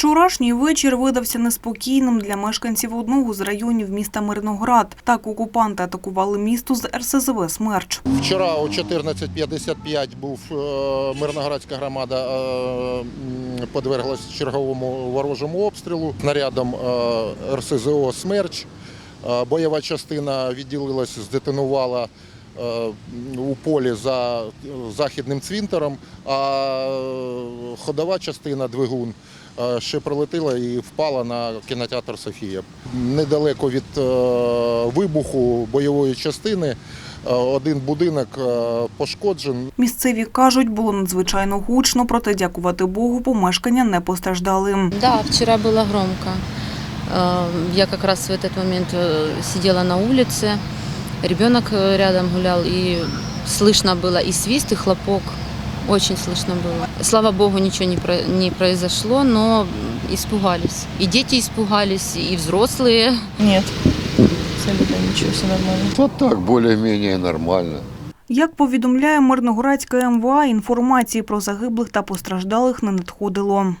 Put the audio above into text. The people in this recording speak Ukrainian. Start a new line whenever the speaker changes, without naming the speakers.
Вчорашній вечір видався неспокійним для мешканців одного з районів міста Мирноград. Так окупанти атакували місто з РСЗВ «Смерч».
Вчора о 14.55 був е, Мирноградська громада е, м, подверглась черговому ворожому обстрілу снарядом е, РСЗО Смерч. Бойова частина відділилась, здетонувала у полі за західним цвинтаром, а ходова частина двигун е, ще прилетіла і впала на кінотеатр Софія. Недалеко від е, вибуху бойової частини е, один будинок е, пошкоджений.
Місцеві кажуть, було надзвичайно гучно, проте, дякувати Богу, помешкання не постраждали.
Да, вчера было громко. Э, Я как раз в этот момент э, сидела на улице, ребенок э, рядом гулял, и слышно было и свист, и хлопок. Очень слышно было. Слава богу, ничего не, про- не произошло, но испугались. И дети испугались, и взрослые.
Нет, абсолютно ничего, все нормально.
Вот так, более-менее нормально.
Як повідомляє Мирноградська МВА, інформації про загиблих та постраждалих не надходило.